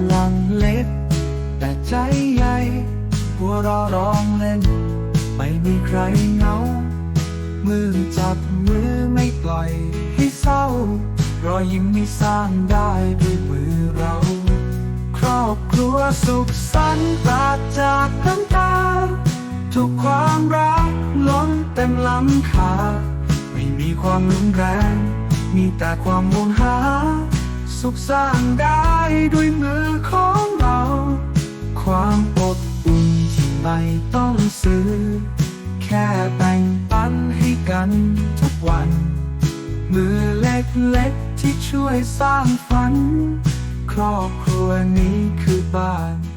ำลังเล็ก แต่ใจใหญ่หัวรอร้องเล่น ไม่มีใครเหงา มือจับมือไม่ปล่อยให้เศร้ารอยยิ้มที่สร้างได้ด้วยมือเรา ครอบครัวสุขสันต์ปราศจากน้ำตา ทุกความรักล้นเต็มลำขาไม่มีความรุนแรง มีแต่ความมุ่งหา สุขสร้างได้ด้วยมือ ไม่ต้องซื้อ แค่แบ่งปันให้กันทุกวัน มือเล็กๆที่ช่วยสร้างฝัน ครอบครัวนี้คือบ้าน